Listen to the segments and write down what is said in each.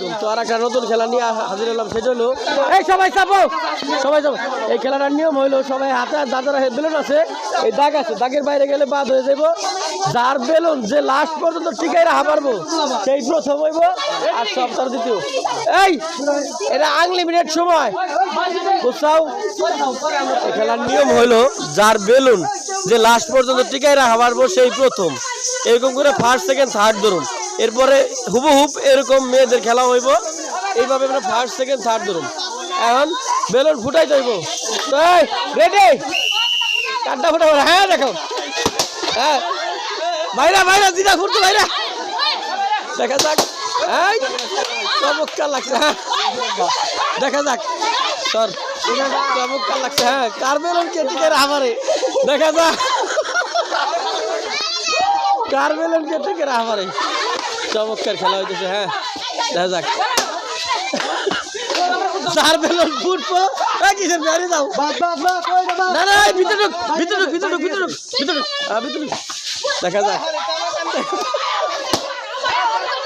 আলাইকুম তো আর একটা নতুন খেলা নিয়ে হাজির হলাম সেটা হলো এই সবাই চাপো। সবাই চাপো। এই খেলাটার নিয়ম হইল সবাই হাতে আর যাদের বেলুন আছে এই দাগ আছে দাগের বাইরে গেলে বাদ হয়ে যাব যার বেলুন যে লাস্ট পর্যন্ত টিকাই রাখা পারব সেই প্রথম হইব আর সব তার দ্বিতীয়। এই এটা আনলিমিটেড সময়। বুঝছাও? খেলার নিয়ম হইল যার বেলুন যে লাস্ট পর্যন্ত টিকাই রাখা পারব সেই প্রথম। এরকম করে ফার্স্ট সেকেন্ড থার্ড ধরুন। এরপরে হুবহুব এরকম মেয়েদের খেলা হইব। এইভাবে আমরা ফার্স্ট সেকেন্ড থার্ড ধরুন। এখন বেলুন ফুটাই যাইব রেডি কাঠটা ফুটাবো। হ্যাঁ দেখো। হ্যাঁ। ভাইরা ভাইরা দিদা ঘুরতো ভাইরা। দেখা যাক। এই, চমৎকার লাগছে হ্যাঁ। দেখা যাক। সর। চমৎকার লাগছে হ্যাঁ। কার বেলুন কে টিকে আমারে দেখা যাক। কার বেলুন কে টিকে আমারে চমৎকার খেলা হইতেছে হ্যাঁ দেখা যাক ভিতরে ভিতরে ভিতরে ভিতরে ভিতরে হ্যাঁ, দেখা যাক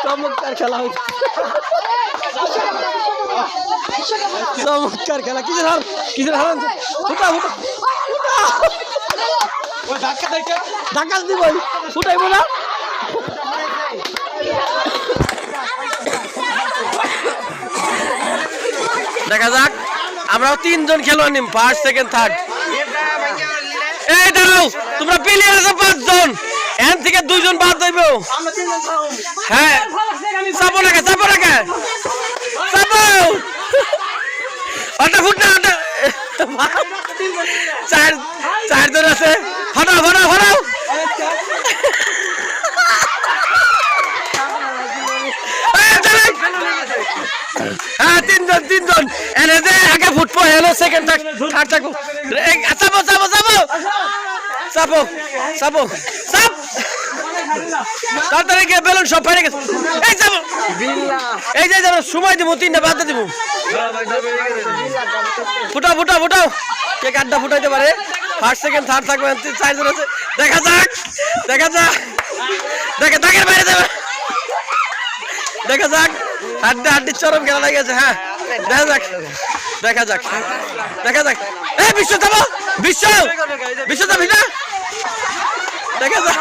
চমৎকার খেলা হয়েছে চমৎকার খেলা কিসের হার কিসের হার ধাক্কা দিব ফুটাইব না দেখা যাক। আমরাও তিনজন খেলোয়াড় নিম ফার্স্ট সেকেন্ড থার্ড এই দাঁড়াও, তোমরা প্লেয়ার আছো পাঁচজন। এখান থেকে দুইজন বাদ দেব হ্যাঁ চাপো রাখে চাপো রাখে চাপো। ওটা ফুট না চার চারজন আছে। ফটাও ফটাও ফটাও এই, দাঁড়াও। হ্যাঁ তিনজন তিনজন। এনে দে আগে ফুটবো হ্যালো সেকেন্ড থাক থার্ড এই, চাপো চাপো চাপো। চাপো চাপো। চাপ। যে সময় দিব তিনটা বাদ দিব। ফুটাও ফুটাও ফুটাও। কে কাঠটা ফুটাইতে পারে? ফার্স্ট সেকেন্ড থার্ড থাকবে চারজন আছে। দেখা যাক দেখা যাক। দেখা দাগের বাইরে যাবে। দেখা যাক। হাড্ডি হাড্ডি চরম খেলা লেগেছে হ্যাঁ দেখা যাক দেখা যাক দেখা যাক এ বিশ্ব যাব বিশ্ব বিশ্ব যাবি না দেখা যাক